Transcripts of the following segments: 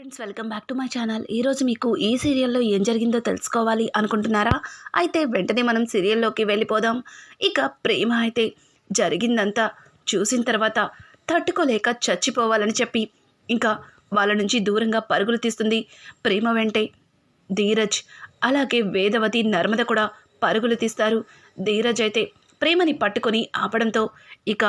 Friends welcome back to my channel. ఈరోజు మీకు ఈ సీరియల్లో ఏం జరిగిందో తెలుసుకోవాలి అనుకుంటున్నారా? అయితే వెంటనే మనం సీరియల్లోకి వెళ్ళిపోదాం. ఇక ప్రేమ అయితే జరిగిందంతా చూసిన తర్వాత తట్టుకోలేక చచ్చిపోవాలని చెప్పి ఇంకా వాళ్ళ నుంచి దూరంగా పరుగులు తీస్తుంది ప్రేమ వెంటే ధీరజ్. అలాగే వేదవతి నర్మద కూడా పరుగులు తీస్తారు. ధీరజ్ అయితే ప్రేమని పట్టుకొని ఆపడంతో ఇక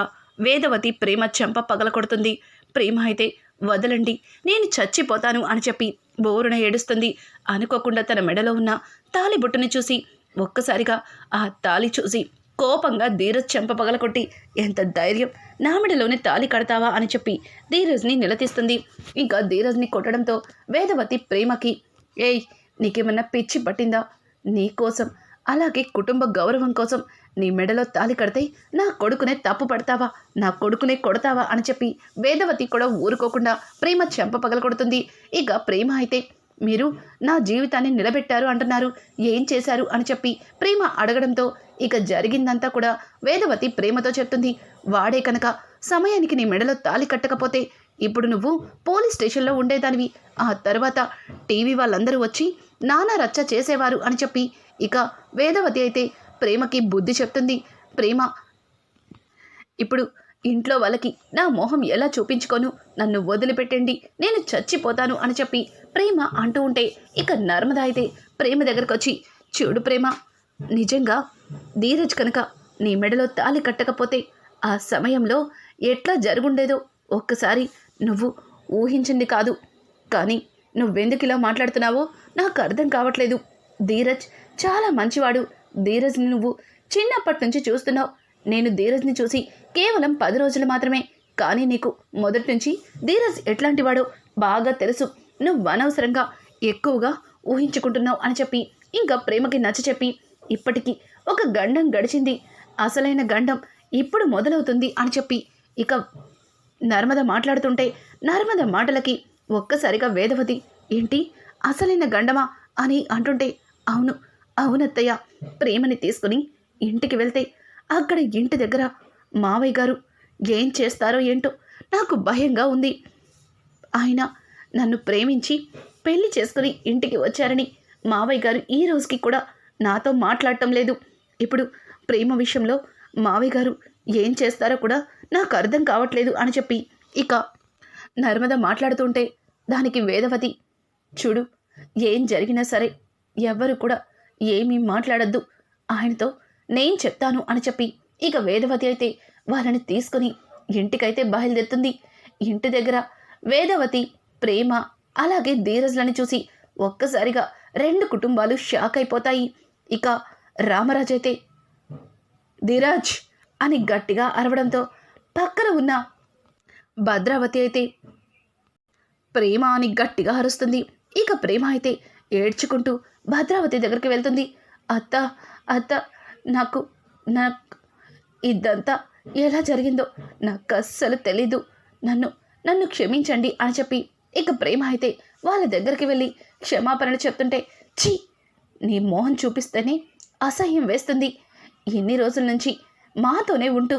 వేదవతి ప్రేమ చెంప పగలకొడుతుంది ప్రేమ అయితే వదలండి. నేను చచ్చిపోతాను అని చెప్పి బోరున ఏడుస్తుంది. అనుకోకుండా తన మెడలో ఉన్న తాలి బుట్టుని చూసి ఒక్కసారిగా ఆ తాలి చూసి కోపంగా ధీరజ్ చెంప పగలకొట్టి ఎంత ధైర్యం! నా మెడలోనే తాలి కడతావా? అని చెప్పి ధీరజ్ని నిలదీస్తుంది. ఇంకా ధీరజ్ని కొట్టడంతో వేదవతి ప్రేమకి ఏయ్ నీకేమన్నా పిచ్చి పట్టిందా? నీకోసం అలాగే కుటుంబ గౌరవం కోసం నీ మెడలో తాలి కడితే నా కొడుకునే తప్పు పడతావా? నా కొడుకునే కొడతావా? అని చెప్పి వేదవతి కూడా ఊరుకోకుండా ప్రేమ చెంప పగలకొడుతుంది ఇక ప్రేమ అయితే మీరు నా జీవితాన్ని నిలబెట్టారు అంటున్నారు. ఏం చేశారు? అని చెప్పి ప్రేమ అడగడంతో ఇక జరిగిందంతా కూడా వేదవతి ప్రేమతో చెప్తుంది. వాడే కనుక సమయానికి నీ మెడలో తాలి కట్టకపోతే ఇప్పుడు నువ్వు పోలీస్ స్టేషన్లో ఉండేదానివి. ఆ తర్వాత టీవీ వాళ్ళందరూ వచ్చి నానా రచ్చ చేసేవారు అని చెప్పి ఇక వేదవతి అయితే ప్రేమకి బుద్ధి చెప్తుంది. ప్రేమ ఇప్పుడు ఇంట్లో వాళ్ళకి నా మొహం ఎలా చూపించుకోను? నన్ను వదిలిపెట్టండి. నేను చచ్చిపోతాను అని చెప్పి ప్రేమ అంటూ ఉంటే ఇక నర్మద అయితే ప్రేమ దగ్గరకు వచ్చి చూడు ప్రేమ నిజంగా ధీరజ్ కనుక నీ మెడలో తాలి కట్టకపోతే ఆ సమయంలో ఎట్లా జరుగుండేదో ఒక్కసారి నువ్వు ఊహించింది కాదు. కానీ నువ్వెందుకు ఇలా మాట్లాడుతున్నావో? నాకు అర్థం కావట్లేదు. ధీరజ్ చాలా మంచివాడు. ధీరజ్ని నువ్వు చిన్నప్పటి నుంచి చూస్తున్నావు. నేను ధీరజ్ని చూసి కేవలం పది రోజులు మాత్రమే. కానీ నీకు మొదటి నుంచి ధీరజ్ ఎట్లాంటివాడో బాగా తెలుసు. నువ్వు అనవసరంగా ఎక్కువగా ఊహించుకుంటున్నావు అని చెప్పి ఇంకా ప్రేమకి నచ్చ చెప్పి ఇప్పటికీ ఒక గండం గడిచింది. అసలైన గండం ఇప్పుడు మొదలవుతుంది అని చెప్పి ఇక నర్మద మాట్లాడుతుంటే నర్మద మాటలకి ఒక్కసారిగా వేదవతి ఏంటి? అసలైన గండమా? అని అంటుంటే అవును. అవునత్తయ్య ప్రేమని తీసుకుని ఇంటికి వెళ్తే అక్కడ ఇంటి దగ్గర మావయ్య గారు ఏం చేస్తారో ఏంటో నాకు భయంగా ఉంది. ఆయన నన్ను ప్రేమించి పెళ్ళి చేసుకుని ఇంటికి వచ్చారని మావయ్య గారు ఈ రోజుకి కూడా నాతో మాట్లాడటం లేదు. ఇప్పుడు ప్రేమ విషయంలో మావయ్య గారు ఏం చేస్తారో కూడా నాకు అర్థం కావట్లేదు అని చెప్పి ఇక నర్మద మాట్లాడుతుంటే దానికి వేదవతి చూడు ఏం జరిగినా సరే ఎవ్వరు కూడా ఏమీ మాట్లాడద్దు. ఆయనతో నేను చెప్తాను అని చెప్పి ఇక వేదవతి అయితే వాళ్ళని తీసుకుని ఇంటికైతే బయలుదేరుతుంది. ఇంటి దగ్గర వేదవతి ప్రేమ అలాగే ధీరజ్లని చూసి ఒక్కసారిగా రెండు కుటుంబాలు షాక్ అయిపోతాయి. ఇక రామరాజు అయితే ధీరాజ్ అని గట్టిగా అరవడంతో పక్కన ఉన్న భద్రావతి అయితే ప్రేమ అని గట్టిగా అరుస్తుంది. ఇక ప్రేమ అయితే ఏడ్చుకుంటూ భద్రావతి దగ్గరికి వెళ్తుంది. అత్త అత్త నాకు నాకు ఇదంతా ఎలా జరిగిందో నాకు అస్సలు తెలీదు. నన్ను నన్ను క్షమించండి అని చెప్పి ఇక ప్రేమ అయితే వాళ్ళ దగ్గరికి వెళ్ళి క్షమాపణలు చెప్తుంటే ఛీ! నీ మోహన్ చూపిస్తేనే అసహ్యం వేస్తుంది. ఎన్ని రోజుల నుంచి మాతోనే ఉంటూ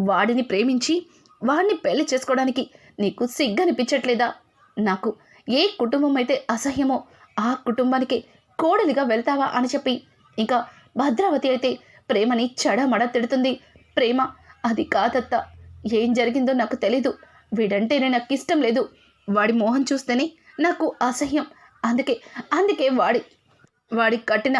వాడిని ప్రేమించి వాడిని పెళ్ళి చేసుకోవడానికి నీకు సిగ్గనిపించట్లేదా? నాకు ఏ కుటుంబం అయితే అసహ్యమో ఆ కుటుంబానికి కోడలిగా వెళ్తావా అని చెప్పి. ఇంకా భద్రావతి అయితే ప్రేమని చెడమడ తిడుతుంది. ప్రేమ అది కాదత్త. ఏం జరిగిందో నాకు తెలీదు. వీడంటేనే నాకు ఇష్టం లేదు. వాడి మోహం చూస్తేనే నాకు అసహ్యం. అందుకే అందుకే వాడి వాడి కట్టిన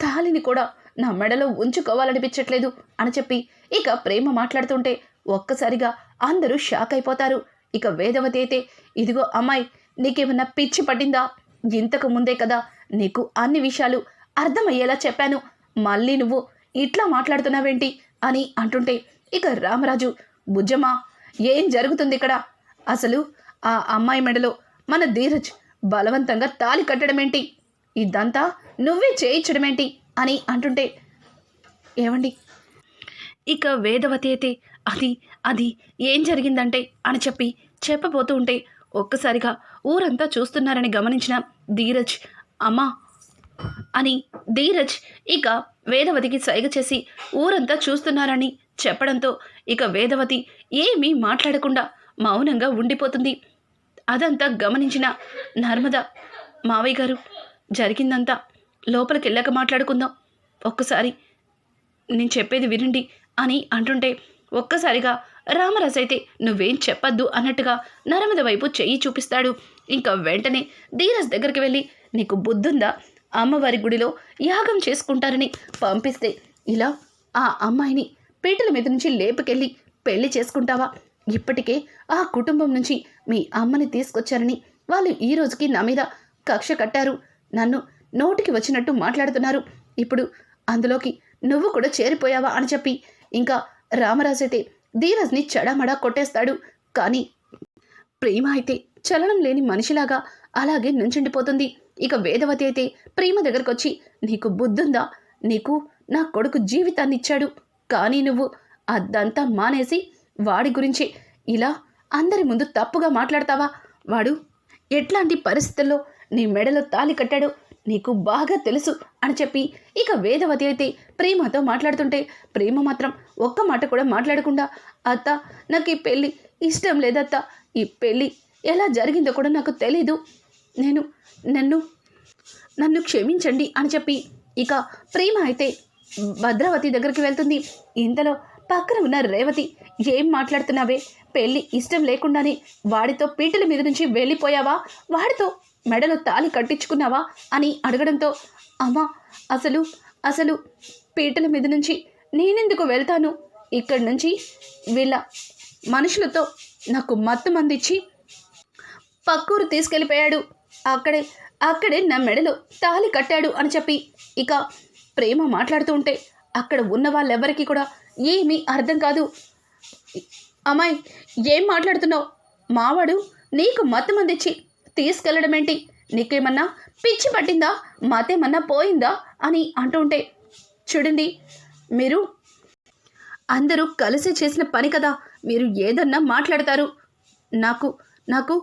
తాలిని కూడా నా మెడలో ఉంచుకోవాలనిపించట్లేదు అని చెప్పి ఇక ప్రేమ మాట్లాడుతుంటే ఒక్కసారిగా అందరూ షాక్ అయిపోతారు. ఇక వేదవతి అయితే ఇదిగో అమ్మాయి నీకేమన్నా పిచ్చి పట్టిందా ఇంతకు ముందే కదా నీకు అన్ని విషయాలు అర్థమయ్యేలా చెప్పాను. మళ్ళీ నువ్వు ఇట్లా మాట్లాడుతున్నావేంటి అని అంటుంటే ఇక రామరాజు బుజ్జమ్మా ఏం జరుగుతుంది ఇక్కడ? అసలు ఆ అమ్మాయి మెడలో మన ధీరజ్ బలవంతంగా తాలి కట్టడమేంటి? ఇదంతా నువ్వే చేయించడమేంటి? అని అంటుంటే ఏమండి ఇక వేదవతి అయితే అది అది ఏం జరిగిందంటే? అని చెప్పి చెప్పబోతూ ఉంటే ఒక్కసారిగా ఊరంతా చూస్తున్నారని గమనించిన ధీరజ్ అమ్మా! అని ధీరజ్ ఇక వేదవతికి సైగ చేసి ఊరంతా చూస్తున్నారని చెప్పడంతో ఇక వేదవతి ఏమీ మాట్లాడకుండా మౌనంగా ఉండిపోతుంది. అదంతా గమనించిన నర్మద మావయ్య గారు జరిగిందంతా లోపలికి వెళ్ళాక మాట్లాడుకుందాం. ఒక్కసారి నేను చెప్పేది వినండి అని అంటుంటే ఒక్కసారిగా రామరాజు అయితే నువ్వేం చెప్పద్దు అన్నట్టుగా నర్మద వైపు చెయ్యి చూపిస్తాడు. ఇంకా వెంటనే ధీరజ్ దగ్గరికి వెళ్ళి నీకు బుద్ధుందా? అమ్మవారి గుడిలో యాగం చేసుకుంటారని పంపిస్తే ఇలా ఆ అమ్మాయిని పీటల మీద నుంచి లేపుకెళ్ళి పెళ్ళి చేసుకుంటావా? ఇప్పటికే ఆ కుటుంబం నుంచి మీ అమ్మని తీసుకొచ్చారని వాళ్ళు ఈ రోజుకి నా మీద కక్ష కట్టారు. నన్ను నోటికి వచ్చినట్టు మాట్లాడుతున్నారు. ఇప్పుడు అందులోకి నువ్వు కూడా చేరిపోయావా? అని చెప్పి ఇంకా రామరాజు అయితే ధీరజ్ని చెడమడా కొట్టేస్తాడు. కానీ ప్రేమ అయితే చలనం లేని మనిషిలాగా అలాగే నుంచుండిపోతుంది. ఇక వేదవతి అయితే ప్రేమ దగ్గరకొచ్చి నీకు బుద్ధుందా? నీకు నా కొడుకు జీవితాన్ని ఇచ్చాడు కానీ నువ్వు అదంతా మానేసి వాడి గురించి ఇలా అందరి ముందు తప్పుగా మాట్లాడతావా? వాడు ఎట్లాంటి పరిస్థితుల్లో నీ మెడలో తాలి కట్టాడో నీకు బాగా తెలుసు అని చెప్పి ఇక వేదవతి అయితే ప్రేమతో మాట్లాడుతుంటే ప్రేమ మాత్రం ఒక్క మాట కూడా మాట్లాడకుండా అత్త నాకు ఈ పెళ్ళి ఇష్టం లేదత్త. ఈ పెళ్ళి ఎలా జరిగిందో కూడా నాకు తెలీదు. నేను నన్ను నన్ను క్షమించండి అని చెప్పి ఇక ప్రేమ అయితే భద్రావతి దగ్గరికి వెళ్తుంది. ఇంతలో పక్కన ఉన్న రేవతి ఏం మాట్లాడుతున్నావే? పెళ్ళి ఇష్టం లేకుండానే వాడితో పీటల మీద నుంచి వెళ్ళిపోయావా? వాడితో మెడలో తాలి కట్టించుకున్నావా? అని అడగడంతో అమ్మా అసలు అసలు పీటల మీద నుంచి నేనెందుకు వెళ్తాను? ఇక్కడి నుంచి వీళ్ళ మనుషులతో నాకు మత్తు మందిచ్చి పక్కూరు తీసుకెళ్ళిపోయాడు. అక్కడే అక్కడే నా మెడలో తాలి కట్టాడు అని చెప్పి. ఇక ప్రేమ మాట్లాడుతూ ఉంటే అక్కడ ఉన్న వాళ్ళెవరికి కూడా ఏమీ అర్థం కాదు. అమ్మాయి ఏం మాట్లాడుతున్నావు? మావాడు నీకు మతం మందిచ్చి తీసుకెళ్ళడమేంటి? నీకేమన్నా పిచ్చి పట్టిందా? మతేమన్నా పోయిందా? అని అంటుంటే చూడండి మీరు అందరూ కలిసి చేసిన పని కదా మీరు ఏదన్నా మాట్లాడతారు. నాకు నాకు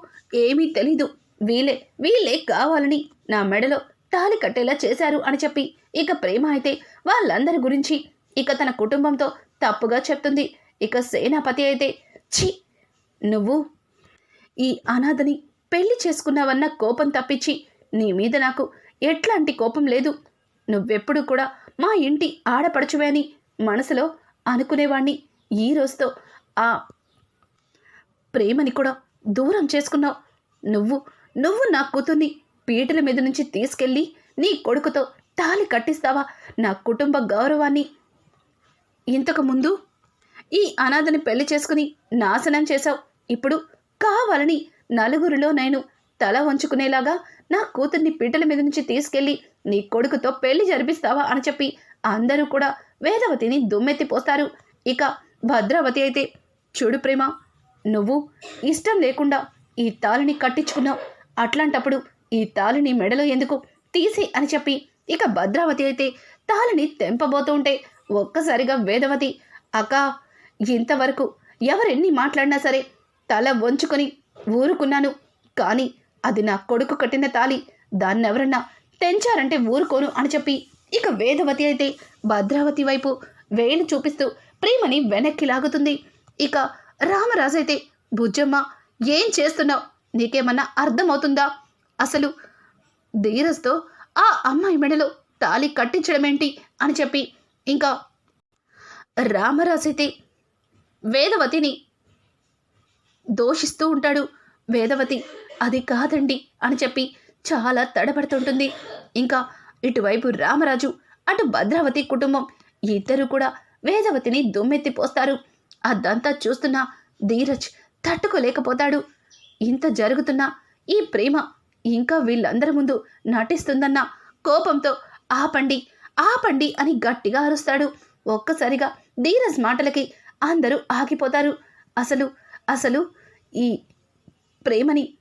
ఏమీ తెలీదు. వీలే వీళ్ళే కావాలని నా మెడలో తాలి కట్టేలా చేశారు అని చెప్పి ఇక ప్రేమ అయితే వాళ్ళందరి గురించి ఇక తన కుటుంబంతో తప్పుగా చెప్తుంది. ఇక సేనాపతి అయితే ఛీ నువ్వు ఈ అనాథని పెళ్ళి చేసుకున్నావన్న కోపం తప్పించి నీ మీద నాకు ఎట్లాంటి కోపం లేదు. నువ్వెప్పుడు కూడా మా ఇంటి ఆడపడుచువే అని మనసులో అనుకునేవాణ్ణి ఈ రోజుతో ఆ ప్రేమని కూడా దూరం చేసుకున్నావు. నువ్వు నువ్వు నా కూతుర్ని పీటల మీద నుంచి తీసుకెళ్ళి నీ కొడుకుతో తాలి కట్టిస్తావా? నా కుటుంబ గౌరవాన్ని. ఇంతకుముందు ఈ అనాథని పెళ్ళి చేసుకుని నాశనం చేశావు. ఇప్పుడు కావాలని నలుగురిలో నేను తల వంచుకునేలాగా నా కూతుర్ని పీటల మీద నుంచి తీసుకెళ్ళి నీ కొడుకుతో పెళ్ళి జరిపిస్తావా అని చెప్పి అందరూ కూడా వేదవతిని దుమ్మెత్తిపోస్తారు. ఇక భద్రావతి అయితే చూడు ప్రేమ నువ్వు ఇష్టం లేకుండా ఈ తాళిని కట్టించుకున్నావు. అట్లాంటప్పుడు ఈ తాళిని మెడలో ఎందుకు తీసి అని చెప్పి ఇక భద్రావతి అయితే తాళిని తెంపబోతూ ఉంటే ఒక్కసారిగా వేదవతి అక్క ఇంతవరకు ఎవరెన్ని మాట్లాడినా సరే తల వంచుకొని ఊరుకున్నాను. కానీ అది నా కొడుకు కట్టిన తాలి దాన్నెవరన్నా తెంచారంటే ఊరుకోను అని చెప్పి ఇక వేదవతి అయితే భద్రావతి వైపు వేలు చూపిస్తూ ప్రేమని వెనక్కి లాగుతుంది. ఇక రామరాజు అయితే బుజ్జమ్మ ఏం చేస్తున్నావు? నీకేమన్నా అర్థమవుతుందా? అసలు ధీరస్తో ఆ అమ్మాయి మెడలో తాలి కట్టించడమేంటి? అని చెప్పి ఇంకా రామరాజు అయితే వేదవతిని దోషిస్తూ ఉంటాడు. వేదవతి అది కాదండి అని చెప్పి చాలా తడబడుతుంటుంది. ఇంకా ఇటువైపు రామరాజు అటు భద్రావతి కుటుంబం ఇద్దరు కూడా వేదవతిని దుమ్మెత్తిపోస్తారు అదంతా చూస్తున్నా ధీరజ్ తట్టుకోలేకపోతాడు. ఇంత జరుగుతున్నా ఈ ప్రేమ ఇంకా వీళ్ళందరి ముందు నటిస్తుందన్న కోపంతో ఆపండి ఆపండి అని గట్టిగా అరుస్తాడు. ఒక్కసారిగా ధీరజ్ మాటలకి అందరూ ఆగిపోతారు. అసలు అసలు ఈ ప్రేమని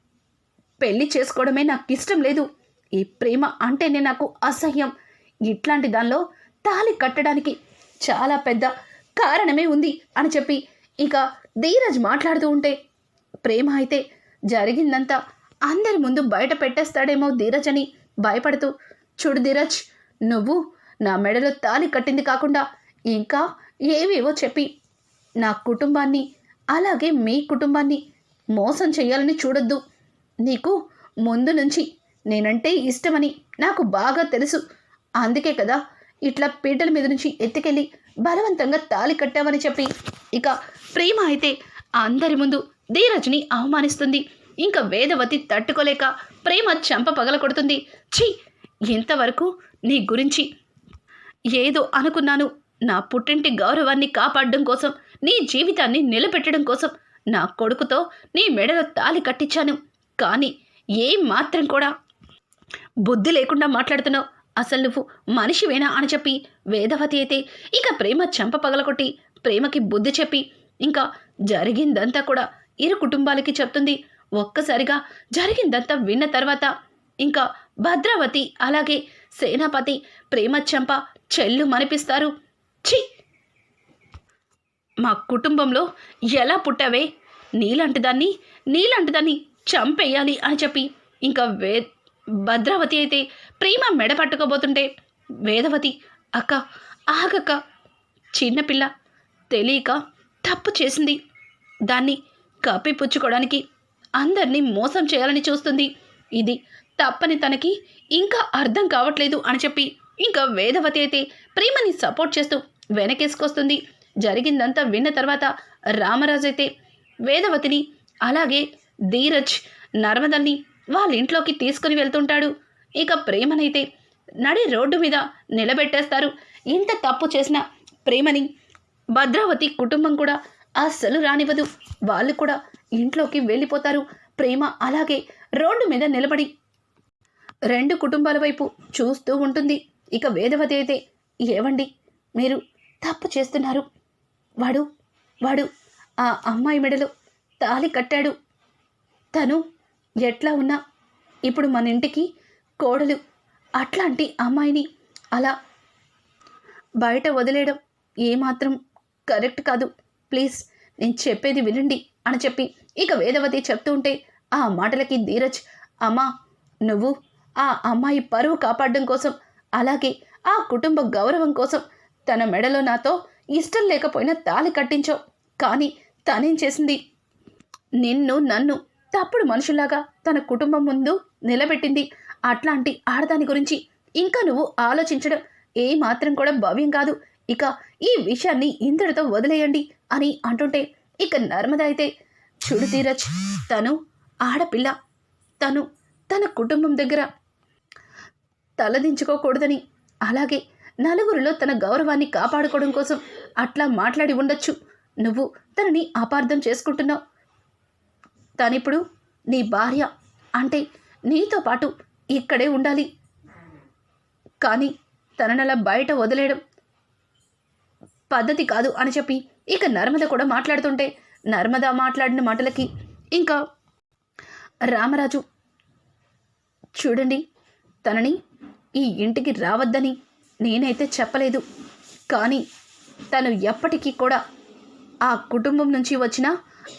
పెళ్ళి చేసుకోవడమే నాకు ఇష్టం లేదు. ఈ ప్రేమ అంటేనే నాకు అసహ్యం. ఇట్లాంటి దానిలో తాళి కట్టడానికి చాలా పెద్ద కారణమే ఉంది అని చెప్పి ఇక ధీరజ్ మాట్లాడుతూ ఉంటే ప్రేమ అయితే జరిగిందంతా అందరి ముందు బయట పెట్టేస్తాడేమో ధీరజ్ అని భయపడుతూ చూడు ధీరజ్ నువ్వు నా మెడలో తాలి కట్టింది కాకుండా ఇంకా ఏవేవో చెప్పి నా కుటుంబాన్ని అలాగే మీ కుటుంబాన్ని మోసం చేయాలని చూడొద్దు. నీకు ముందు నుంచి నేనంటే ఇష్టమని నాకు బాగా తెలుసు. అందుకే కదా ఇట్లా పీటల మీద నుంచి ఎత్తుకెళ్ళి బలవంతంగా తాళి కట్టావని చెప్పి. ఇక ప్రేమ అయితే అందరి ముందు ధీరజ్ని అవమానిస్తుంది. ఇంకా వేదవతి తట్టుకోలేక ప్రేమ చెంప పగల కొడుతుంది. ఛీ! ఇంతవరకు నీ గురించి ఏదో అనుకున్నాను. నా పుట్టింటి గౌరవాన్ని కాపాడడం కోసం నీ జీవితాన్ని నిలబెట్టడం కోసం నా కొడుకుతో నీ మెడలో తాలి కట్టించాను. కానీ ఏం మాత్రం కూడా బుద్ధి లేకుండా మాట్లాడుతున్నావు. అసలు నువ్వు మనిషివేనా అని చెప్పి వేదవతి అయితే ఇక ప్రేమ చెంప పగలకొట్టి ప్రేమకి బుద్ధి చెప్పి ఇంకా జరిగిందంతా కూడా ఇరు కుటుంబాలకి చెప్తుంది. ఒక్కసారిగా జరిగిందంతా విన్న తర్వాత ఇంకా భద్రావతి అలాగే సేనాపతి ప్రేమ చెంప చెల్లు మనిపిస్తారు ఛీ! మా కుటుంబంలో ఎలా పుట్టావే? నీలాంటి దాన్ని నీలాంటి దాన్ని చంపేయాలి అని చెప్పి ఇంకా వే భద్రావతి అయితే ప్రేమ మెడ పట్టుకోబోతుంటే వేదవతి అక్క ఆగక్క చిన్నపిల్ల తెలియక తప్పు చేసింది. దాన్ని కప్పిపుచ్చుకోవడానికి అందరినీ మోసం చేయాలని చూస్తుంది. ఇది తప్పని తనకి ఇంకా అర్థం కావట్లేదు అని చెప్పి ఇంకా వేదవతి అయితే ప్రేమని సపోర్ట్ చేస్తూ వెనకేసుకొస్తుంది. జరిగిందంతా విన్న తర్వాత రామరాజు అయితే వేదవతిని అలాగే ధీరజ్ నర్మదల్ని వాళ్ళ ఇంట్లోకి తీసుకుని వెళ్తుంటాడు. ఇక ప్రేమనైతే నడి రోడ్డు మీద నిలబెట్టేస్తారు. ఇంత తప్పు చేసిన ప్రేమని భద్రావతి కుటుంబం కూడా అస్సలు రానివ్వదు. వాళ్ళు కూడా ఇంట్లోకి వెళ్ళిపోతారు. ప్రేమ అలాగే రోడ్డు మీద నిలబడి రెండు కుటుంబాల వైపు చూస్తూ ఉంటుంది. ఇక వేదవతి అయితే ఏవండి? మీరు తప్పు చేస్తున్నారు. వాడు వాడు ఆ అమ్మాయి మెడలో తాలి కట్టాడు. తను ఎట్లా ఉన్నా ఇప్పుడు మన ఇంటికి కోడలు అట్లాంటి అమ్మాయిని అలా బయట వదిలేయడం ఏమాత్రం కరెక్ట్ కాదు. ప్లీజ్ నేను చెప్పేది వినండి అని చెప్పి ఇక వేదవతి చెప్తూ ఉంటే ఆ మాటలకి ధీరజ్ అమ్మా నువ్వు ఆ అమ్మాయి పరువు కాపాడడం కోసం అలాగే ఆ కుటుంబ గౌరవం కోసం తన మెడలో నాతో ఇష్టం లేకపోయినా తాళి కట్టించావు. కానీ తనేం చేసింది? నిన్ను నన్ను తప్పుడు మనుషులాగా తన కుటుంబం ముందు నిలబెట్టింది. అట్లాంటి ఆడదాని గురించి ఇంకా నువ్వు ఆలోచించడం ఏ మాత్రం కూడా భవ్యం కాదు. ఇక ఈ విషయాన్ని ఇంతటితో వదిలేయండి అని అంటుంటే ఇక నర్మద అయితే చూడు తీరచ్ తను ఆడపిల్ల. తను తన కుటుంబం దగ్గర తలదించుకోకూడదని. అలాగే నలుగురిలో తన గౌరవాన్ని కాపాడుకోవడం కోసం అట్లా మాట్లాడి ఉండొచ్చు. నువ్వు తనని అపార్థం చేసుకుంటున్నావు. తనిప్పుడు నీ భార్య అంటే నీతో పాటు ఇక్కడే ఉండాలి. కానీ తననలా బయట వదిలేయడం పద్ధతి కాదు అని చెప్పి ఇక నర్మద కూడా మాట్లాడుతుంటే నర్మద మాట్లాడిన మాటలకి ఇంకా రామరాజు చూడండి తనని ఈ ఇంటికి రావద్దని నేనైతే చెప్పలేదు. కానీ తను ఎప్పటికీ కూడా ఆ కుటుంబం నుంచి వచ్చిన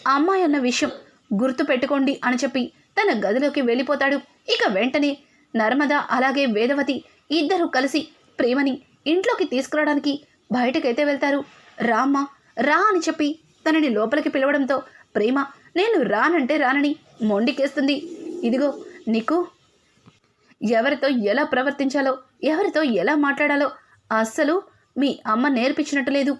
అమ్మాయి అన్న విషయం గుర్తు పెట్టుకోండి అని చెప్పి తన గదిలోకి వెళ్ళిపోతాడు. ఇక వెంటనే నర్మద అలాగే వేదవతి ఇద్దరూ కలిసి ప్రేమని ఇంట్లోకి తీసుకురావడానికి బయటకైతే వెళ్తారు. రామ్మ రా అని చెప్పి తనని లోపలికి పిలవడంతో ప్రేమ నేను రానంటే రానని మొండికేస్తుంది. ఇదిగో నీకు ఎవరితో ఎలా ప్రవర్తించాలో ఎవరితో ఎలా మాట్లాడాలో అస్సలు మీ అమ్మ నేర్పించినట్టు లేదు.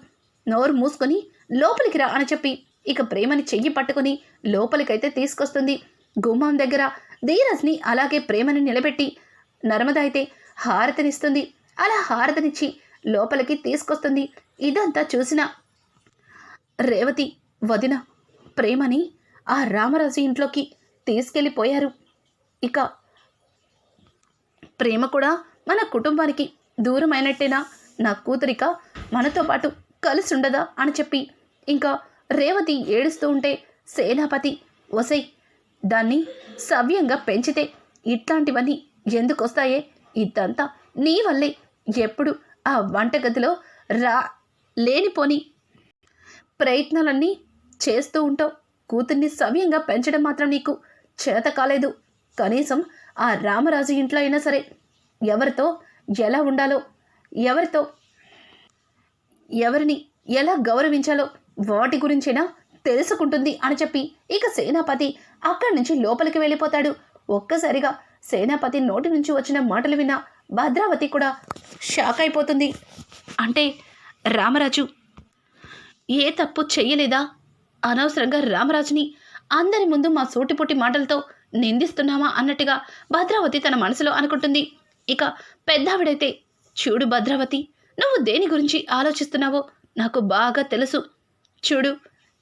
నోరు మూసుకొని లోపలికి రా అని చెప్పి ఇక ప్రేమని చెయ్యి పట్టుకుని లోపలికైతే తీసుకొస్తుంది. గుమ్మం దగ్గర ధీరజ్ని అలాగే ప్రేమని నిలబెట్టి నర్మద అయితే హారతినిస్తుంది. అలా హారతినిచ్చి లోపలికి తీసుకొస్తుంది. ఇదంతా చూసిన రేవతి వదిన ప్రేమని ఆ రామరాజు ఇంట్లోకి తీసుకెళ్ళిపోయారు. ఇక ప్రేమ కూడా మన కుటుంబానికి దూరమైనట్టేనా? నా కూతురిక మనతో పాటు కలిసి ఉండదా అని చెప్పి ఇంకా రేవతి ఏడుస్తూ ఉంటే సేనాపతి ఒసై దాన్ని సవ్యంగా పెంచితే ఇట్లాంటివన్నీ ఎందుకు వస్తాయే ఇదంతా నీ వల్లే. ఎప్పుడు ఆ వంటగదిలో రా లేనిపోని ప్రయత్నాలన్నీ చేస్తూ ఉంటావు. కూతుర్ని సవ్యంగా పెంచడం మాత్రం నీకు చేత కాలేదు. కనీసం ఆ రామరాజు ఇంట్లో అయినా సరే ఎవరితో ఎలా ఉండాలో ఎవరితో ఎవరిని ఎలా గౌరవించాలో వాటి గురించేనా తెలుసుకుంటుంది అని చెప్పి ఇక సేనాపతి అక్కడి నుంచి లోపలికి వెళ్ళిపోతాడు. ఒక్కసారిగా సేనాపతి నోటి నుంచి వచ్చిన మాటలు విన్న భద్రావతి కూడా షాక్ అయిపోతుంది. అంటే రామరాజు ఏ తప్పు చెయ్యలేదా? అనవసరంగా రామరాజుని అందరి ముందు మా సూటిపుట్టి మాటలతో నిందిస్తున్నామా అన్నట్టుగా భద్రావతి తన మనసులో అనుకుంటుంది. ఇక పెద్దావిడైతే చూడు భద్రావతి నువ్వు దేని గురించి ఆలోచిస్తున్నావో నాకు బాగా తెలుసు. చూడు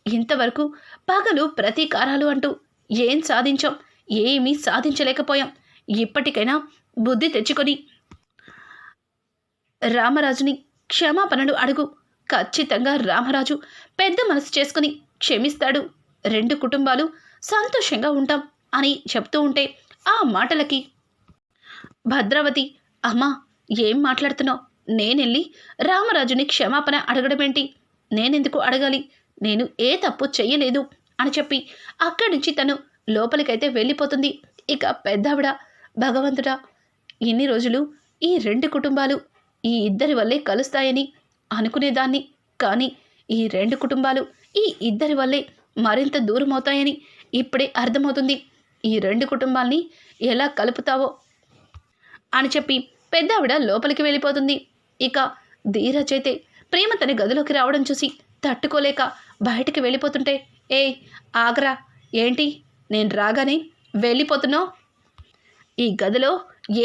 ఇంతవరకు పగలు ప్రతీకారాలు అంటూ ఏం సాధించాం ఏమీ సాధించలేకపోయాం. ఇప్పటికైనా బుద్ధి తెచ్చుకొని రామరాజుని క్షమాపణలు అడుగు. ఖచ్చితంగా రామరాజు పెద్ద మనసు చేసుకుని క్షమిస్తాడు. రెండు కుటుంబాలు సంతోషంగా ఉంటాం అని చెప్తూ ఉంటే ఆ మాటలకి భద్రావతి అమ్మా ఏం మాట్లాడుతున్నావు? నేనెళ్ళి రామరాజుని క్షమాపణ అడగడమేంటి? నేనెందుకు అడగాలి? నేను ఏ తప్పు చెయ్యలేదు అని చెప్పి అక్కడి నుంచి తను లోపలికైతే వెళ్ళిపోతుంది. ఇక పెద్దావిడ భగవంతుడా ఇన్ని రోజులు ఈ రెండు కుటుంబాలు ఈ ఇద్దరి వల్లే కలుస్తాయని అనుకునేదాన్ని. కానీ ఈ రెండు కుటుంబాలు ఈ ఇద్దరి వల్లే మరింత దూరం అవుతాయని ఇప్పుడే అర్థమవుతుంది. ఈ రెండు కుటుంబాల్ని ఎలా కలుపుతావో అని చెప్పి పెద్దావిడ లోపలికి వెళ్ళిపోతుంది. ఇక ధీరచైతే ప్రేమ తన గదిలోకి రావడం చూసి తట్టుకోలేక బయటికి వెళ్ళిపోతుంటే ఏ ఆగరా ఏంటి? నేను రాగానే వెళ్ళిపోతున్నావు ఈ గదిలో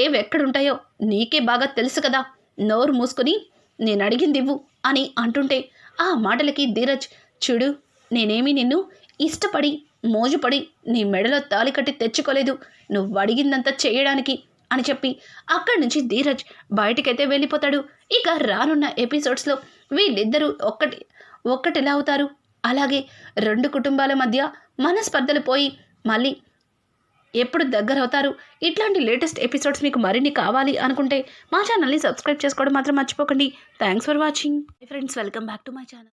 ఏవెక్కడుంటాయో నీకే బాగా తెలుసు కదా. నోరు మూసుకొని నేను అడిగింది ఇవ్వు అని అంటుంటే ఆ మాటలకి ధీరజ్ చూడు నేనేమీ నిన్ను ఇష్టపడి మోజుపడి నీ మెడలో తాలి కట్టి తెచ్చుకోలేదు. నువ్వు అడిగిందంతా చేయడానికి అని చెప్పి అక్కడి నుంచి ధీరజ్ బయటికైతే వెళ్ళిపోతాడు. ఇక రానున్న ఎపిసోడ్స్లో వీళ్ళిద్దరూ ఒక్కటి ఒక్కటిలా అవుతారు? అలాగే రెండు కుటుంబాల మధ్య మనస్పర్ధలు పోయి మళ్ళీ ఎప్పుడు దగ్గర అవుతారు ఇట్లాంటి లేటెస్ట్ ఎపిసోడ్స్ మీకు మరిన్ని కావాలి అనుకుంటే మా ఛానల్ని సబ్స్క్రైబ్ చేసుకోవడం మాత్రం మర్చిపోకండి. Thanks for watching. Friends welcome back to my channel.